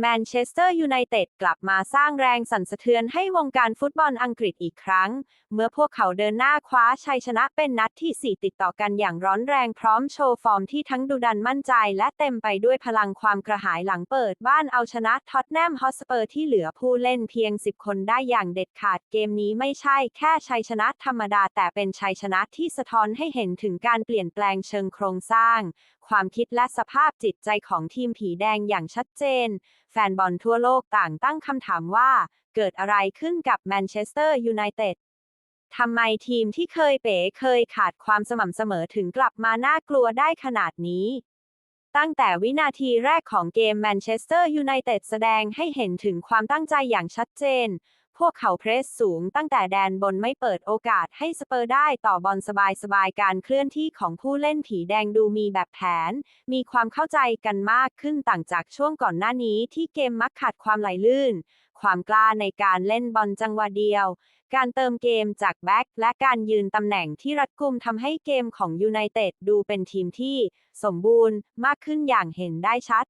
แมนเชสเตอร์ยูไนเต็ดกลับมาสร้างแรงสั่นสะเทือนให้วงการฟุตบอลอังกฤษอีกครั้ง เมื่อพวกเขาเดินหน้าคว้าชัยชนะเป็นนัดที่ 4 ติดต่อกันอย่างร้อนแรงพร้อมโชว์ฟอร์มที่ทั้งดุดันมั่นใจ และเต็มไปด้วยพลังความกระหายหลังเปิดบ้านเอาชนะท็อตแนมฮอสเปอร์ที่เหลือผู้เล่นเพียง 10 คนได้อย่างเด็ดขาดเกมนี้ไม่ใช่แค่ชัยชนะธรรมดาแต่เป็นชัยชนะที่สะท้อนให้เห็นถึงการเปลี่ยนแปลงเชิงโครงสร้าง ความคิดและสภาพจิตใจของทีมผีแดงอย่างชัดเจน แฟนบอลทั่วโลกต่างตั้งคำถามว่า เกิดอะไรขึ้นกับแมนเชสเตอร์ยูไนเต็ดทำไมทีมที่เคยเป๋เคยขาดความสม่ำเสมอถึงกลับมาน่ากลัวได้ขนาดนี้ ตั้งแต่วินาทีแรกของเกมแมนเชสเตอร์ยูไนเต็ดแสดงให้เห็นถึงความตั้งใจอย่างชัดเจน วกเขาเพรสสูงตั้งแต่แดนบนไม่เปิดโอกาสให้สเปอร์ได้ต่อบอลสบายๆ การเคลื่อนที่ของผู้เล่นผีแดงดูมีแบบแผน มีความเข้าใจกันมากขึ้นต่างจากช่วงก่อนหน้านี้ที่เกมมักขาดความไหลลื่น ความกล้าในการเล่นบอลจังหวะเดียว การเติมเกมจากแบ็กและการยืนตำแหน่งที่รัดกุมทำให้เกมของยูไนเต็ดดูเป็นทีมที่ สมบูรณ์มากขึ้นอย่างเห็นได้ชัด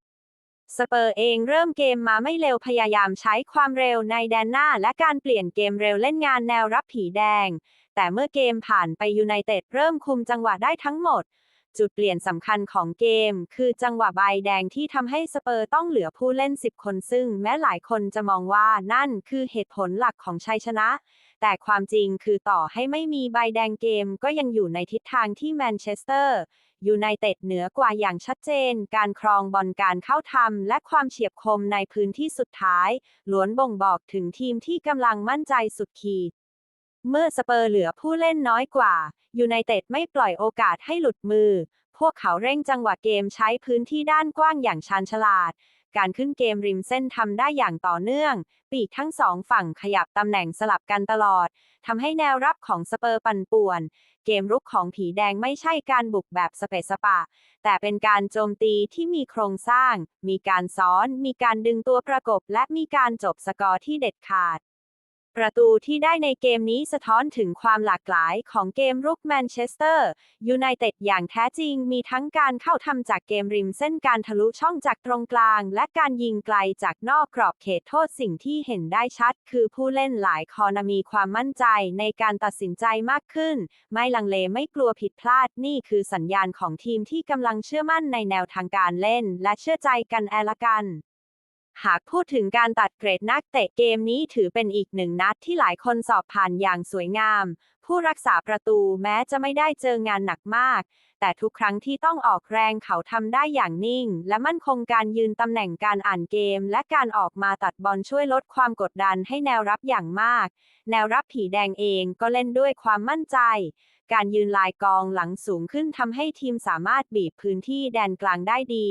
สเปอร์เองเริ่มเกมมาไม่เร็วพยายามใช้ความเร็วในแดนหน้า และการเปลี่ยนเกมเร็วเล่นงานแนวรับผีแดง แต่เมื่อเกมผ่านไปยูไนเต็ดเริ่มคุมจังหวะได้ทั้งหมด จุดเปลี่ยนสำคัญของเกม คือจังหวะใบแดงที่ทำให้สเปอร์ต้องเหลือผู้เล่น 10 คนซึ่งแม้หลายคนจะมองว่านั่นคือเหตุผลหลักของชัยชนะ แต่ความจริงคือต่อให้ไม่มีใบแดงเกมก็ยังอยู่ในทิศทางที่แมนเชสเตอร์ยูไนเต็ดเหนือกว่าอย่างชัดเจน การครองบอลการเข้าทำและความเฉียบคมในพื้นที่สุดท้าย ล้วนบ่งบอกถึงทีมที่กำลังมั่นใจสุดขีด เมื่อสเปอร์เหลือผู้เล่นน้อยกว่า ยูไนเต็ดไม่ปล่อยโอกาสให้หลุดมือ พวกเขาเร่งจังหวะเกมใช้พื้นที่ด้านกว้างอย่างชาญฉลาด การขึ้นเกมริมเส้นทำได้อย่างต่อเนื่อง ปีกทั้งสองฝั่งขยับตำแหน่งสลับกันตลอด ทำให้แนวรับของสเปอร์ปั่นป่วน เกมรุกของผีแดงไม่ใช่การบุกแบบสเปสปะ แต่เป็นการโจมตีที่มีโครงสร้าง มีการซ้อน มีการดึงตัวประกบ และมีการจบสกอร์ที่เด็ดขาด ประตูที่ได้ในเกมนี้สะท้อนถึงความหลากหลายของเกมรุกแมนเชสเตอร์ยูไนเต็ดอย่างแท้จริงมีทั้งการเข้าทำจากเกมริมเส้นการทะลุช่องจากตรงกลาง และการยิงไกลจากนอกกรอบเขตโทษสิ่งที่เห็นได้ชัด คือผู้เล่นหลายคอนมีความมั่นใจในการตัดสินใจมากขึ้น ไม่ลังเลไม่กลัวผิดพลาดนี่คือสัญญาณของทีมที่กำลังเชื่อมั่นในแนวทางการเล่น และเชื่อใจกันแอละกัน หากพูดถึงการตัดเกรดนักเตะเกมนี้ถือเป็นอีกหนึ่งนัดที่หลายคนสอบผ่านอย่างสวยงาม ผู้รักษาประตูแม้จะไม่ได้เจองานหนักมาก แต่ทุกครั้งที่ต้องออกแรงเขาทำได้อย่างนิ่ง และมั่นคงการยืนตำแหน่งการอ่านเกม และการออกมาตัดบอลช่วยลดความกดดันให้แนวรับอย่างมาก แนวรับผีแดงเองก็เล่นด้วยความมั่นใจการยืนลายกองหลังสูงขึ้นทำให้ทีมสามารถบีบพื้นที่แดนกลางได้ดี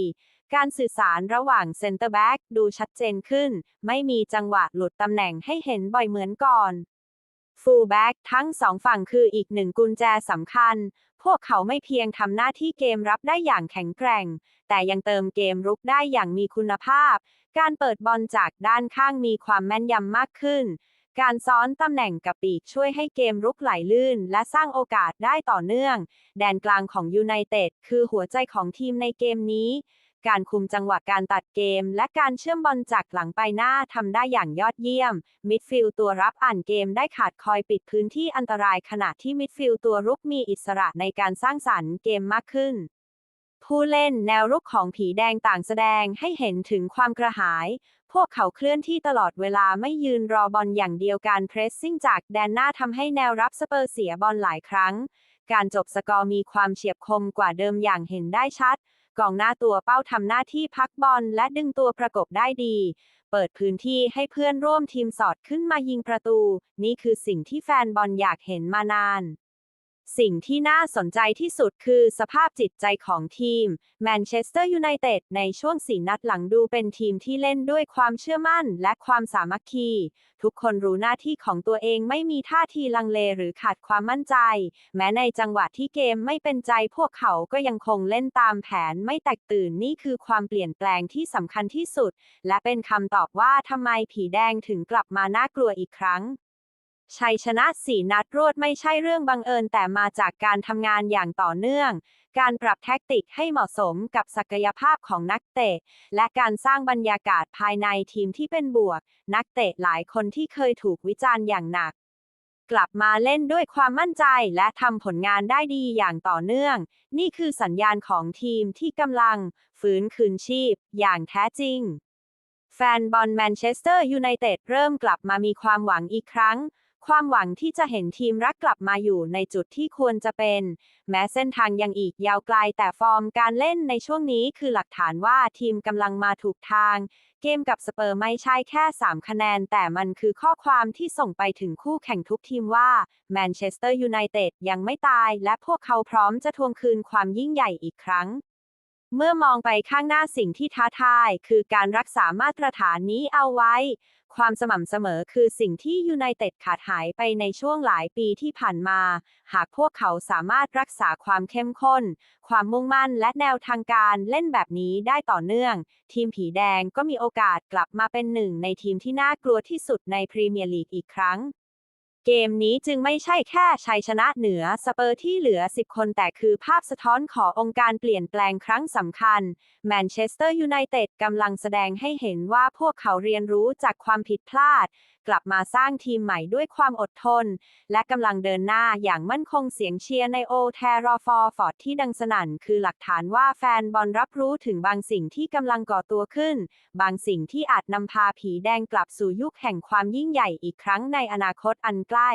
การสื่อสารระหว่างเซนเตอร์แบ็กดูชัดเจนขึ้น ไม่มีจังหวะหลุดตำแหน่งให้เห็นบ่อยเหมือนก่อนฟูลแบ็กทั้งสองฝั่งคืออีกหนึ่งกุญแจสำคัญ พวกเขาไม่เพียงทำหน้าที่เกมรับได้อย่างแข็งแกร่ง แต่ยังเติมเกมรุกได้อย่างมีคุณภาพ การเปิดบอลจากด้านข้างมีความแม่นยำมากขึ้น การซ้อนตำแหน่งกับปีกช่วยให้เกมรุกไหลลื่น และสร้างโอกาสได้ต่อเนื่อง แดนกลางของยูไนเต็ดคือหัวใจของทีมในเกมนี้ การคุมจังหวะการตัดเกม และการเชื่อมบอลจากหลังไปหน้าทำได้อย่างยอดเยี่ยม มิดฟิลด์ตัวรับอ่านเกมได้ขาดคอยปิดพื้นที่อันตรายขณะที่มิดฟิลด์ตัวรุกมีอิสระในการสร้างสรรค์เกมมากขึ้น ผู้เล่นแนวรุกของผีแดงต่างแสดงให้เห็นถึงความกระหาย พวกเขาเคลื่อนที่ตลอดเวลาไม่ยืนรอบอลอย่างเดียวการเพรสซิ่งจากแดนหน้าทำให้แนวรับสเปอร์เสียบอลหลายครั้งการจบสกอร์มีความเฉียบคมกว่าเดิมอย่างเห็นได้ชัด กองหน้าตัวเป้าทำหน้าที่พักบอลและดึงตัวประกบได้ดี เปิดพื้นที่ให้เพื่อนร่วมทีมสอดขึ้นมายิงประตู นี่คือสิ่งที่แฟนบอลอยากเห็นมานาน สิ่งที่น่าสนใจที่สุดคือสภาพจิตใจของทีมแมนเชสเตอร์ยูไนเต็ดในช่วงสี่นัดหลังดูเป็นทีมที่เล่นด้วยความเชื่อมั่นและความสามัคคี ทุกคนรู้หน้าที่ของตัวเองไม่มีท่าทีลังเลหรือขาดความมั่นใจ แม้ในจังหวะที่เกมไม่เป็นใจพวกเขาก็ยังคงเล่นตามแผนไม่แตกตื่นนี่คือความเปลี่ยนแปลงที่สำคัญที่สุด และเป็นคำตอบว่าทำไมผีแดงถึงกลับมาน่ากลัวอีกครั้ง ชัยชนะสี่นัดรวดไม่ใช่เรื่องบังเอิญแต่มาจากการทำงานอย่างต่อเนื่อง การปรับแท็กติกให้เหมาะสมกับศักยภาพของนักเตะ และการสร้างบรรยากาศภายในทีมที่เป็นบวก นักเตะหลายคนที่เคยถูกวิจารณ์อย่างหนัก กลับมาเล่นด้วยความมั่นใจและทำผลงานได้ดีอย่างต่อเนื่อง นี่คือสัญญาณของทีมที่กำลัง ฟื้นคืนชีพ อย่างแท้จริงแฟนบอลแมนเชสเตอร์ยูไนเต็ดเริ่มกลับมามีความหวังอีกครั้ง ความหวังที่จะเห็นทีมรักกลับมาอยู่ในจุดที่ควรจะเป็น แม้เส้นทางยังอีกยาวไกลแต่ฟอร์มการเล่นในช่วงนี้คือหลักฐานว่าทีมกำลังมาถูกทาง เกมกับสเปอร์ไม่ใช่แค่ 3 คะแนน แต่มันคือข้อความที่ส่งไปถึงคู่แข่งทุกทีมว่าแมนเชสเตอร์ยูไนเต็ดยังไม่ตาย และพวกเขาพร้อมจะทวงคืนความยิ่งใหญ่อีกครั้งเมื่อมองไปข้างหน้าสิ่งที่ท้าทาย คือการรักษามาตรฐานนี้เอาไว้ ความสม่ำเสมอคือสิ่งที่ยูไนเต็ดขาดหายไปในช่วงหลายปีที่ผ่านมา หากพวกเขาสามารถรักษาความเข้มข้น ความมุ่งมั่นและแนวทางการเล่นแบบนี้ได้ต่อเนื่อง ทีมผีแดงก็มีโอกาสกลับมาเป็นหนึ่งในทีมที่น่ากลัวที่สุดในพรีเมียร์ลีกอีกครั้ง เกมนี้จึงไม่ใช่แค่ชัยชนะเหนือสเปอร์ที่เหลือ 10 คนแต่คือภาพสะท้อนขององค์การเปลี่ยนแปลงครั้งสำคัญ แมนเชสเตอร์ยูไนเต็ดกำลังแสดงให้เห็นว่าพวกเขาเรียนรู้จากความผิดพลาดกลับมาสร้างทีมใหม่ด้วยความอดทน และกำลังเดินหน้าอย่างมั่นคงเสียงเชียร์ในโอแทรอฟอร์ฟอร์ดที่ดังสนั่นคือหลักฐานว่าแฟนบอลรับรู้ถึงบางสิ่งที่กำลังก่อตัวขึ้น บางสิ่งที่อาจนำพาผีแดงกลับสู่ยุคแห่งความยิ่งใหญ่อีกครั้งในอนาคตอันใกล้